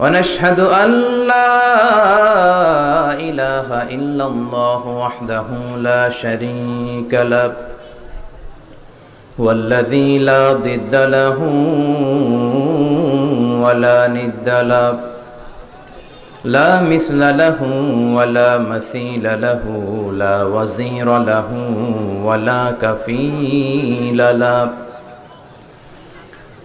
ونشهد أن لا إله إلا الله وحده لا شريك له والذي لا ضد له ولا ند له لا مثل له ولا مثيل له لا وزير له ولا كفيل له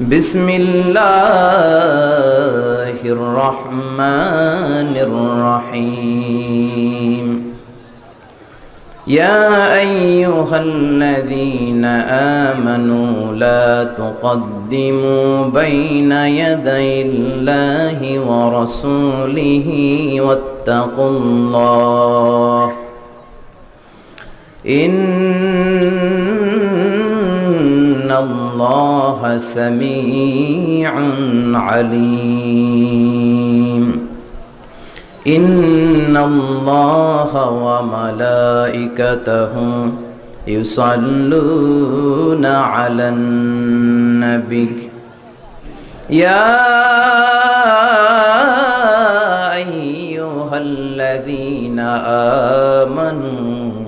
بسم الله الرحمن الرحيم. يا أيها الذين آمنوا لا تقدموا بين يدي الله ورسوله واتقوا الله. الله سميع عليم. إن الله وملائكته يصلون على النبي. يا أيها الذين آمنوا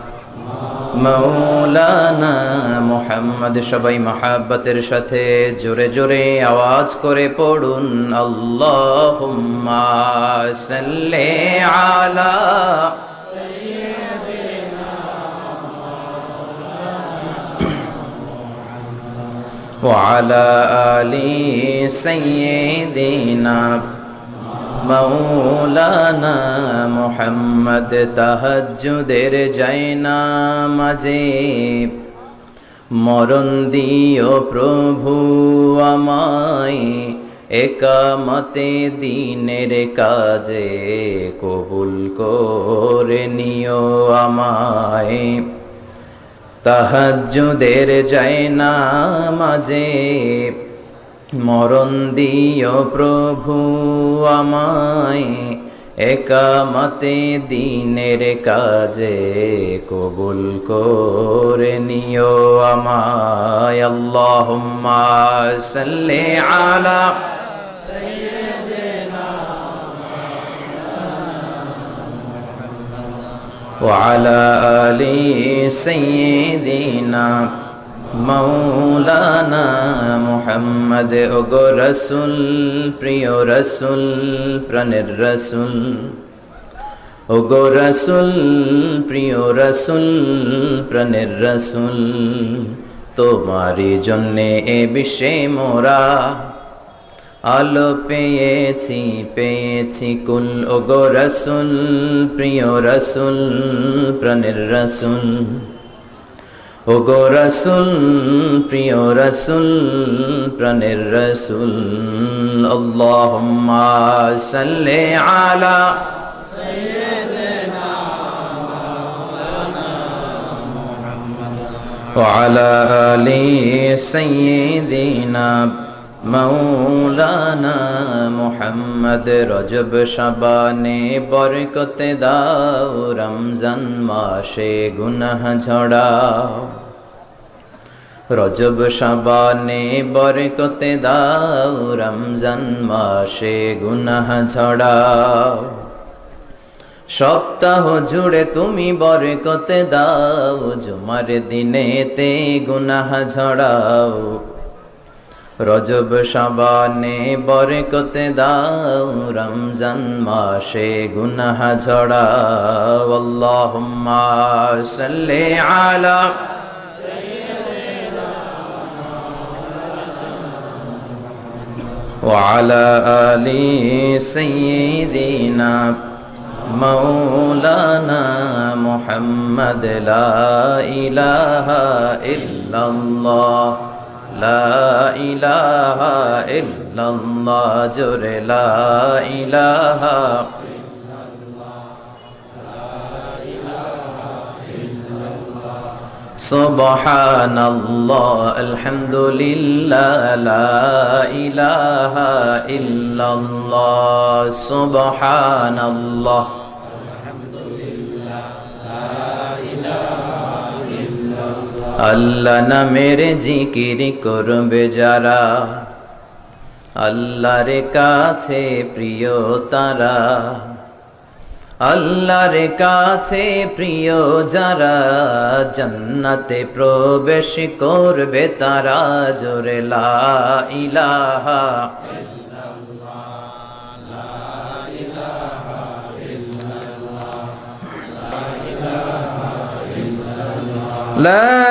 মৌলানা মোহাম্মদ সবাই মাহাব্বতের সাথে জোরে জোরে আওয়াজ করে পড়ুন আল্লাহুম্মা সাল্লি আলা وعلى آل سيدنا মৌলানা মোহাম্মদ তাহাজ্জুদের যায়না মাঝে মরণ দিও প্রভু আমায়, একামতে দিনের কাজে কবুল করে নিও আমায়। তাহাজ্জুদের যায়না মাঝে মরণ দিও প্রভু আমায় একামতে দিনের কাজে কবুল করে নিও আমায় আল্লাহুম্মা সাল্লি আলা وعلى آل سيدنا মৌলানা মোহাম্মদ, ওগো রসুল, প্রিয় রসুল, প্রাণের রসুল। ওগো রসুল, প্রিয় রসুল, প্রাণের রসুল, তোমারই জন্যে এ বিশ্বে মোরা আলো পেয়েছি পেয়েছি কুল। ওগো রসুল, প্রিয় রসুল, প্রাণের রসুল। ওগো রসুল প্রিয় রসুল প্রাণের রসুল আল্লাহুম্মা সাল্লি আলা وعلى آل سيدنا মৌলানা মোহাম্মদ রজব শাবানে বরকতে দাও, রমজান মাসে গুনাহ ঝড়াও। রজব শাবানে বরকতে দাও, রমজান মাসে গুনাহ ঝড়াও। সপ্তাহ জুড়ে তুমি বরকতে দাও, জুমার দিনেতে গুনাহ ঝড়াও। রজব শাবানে বরকতে দাও রমজান মাসে গুনাহ ঝড়াও আল্লাহুম্মা সাল্লি আলা وعلى آل سيدنا مولانا محمد لا إله إلا الله لا إله إلا الله جر لا إله. سبحان الله الحمد لله لا إله إلا الله. سبحان الله. আল্লাহ নামের জিকির করবে যারা। আল্লাহর কাছে প্রিয় তারা। আল্লাহর কাছে প্রিয় যারা জান্নাতে প্রবেশ করবে তারা জোরে লা ইলাহা لا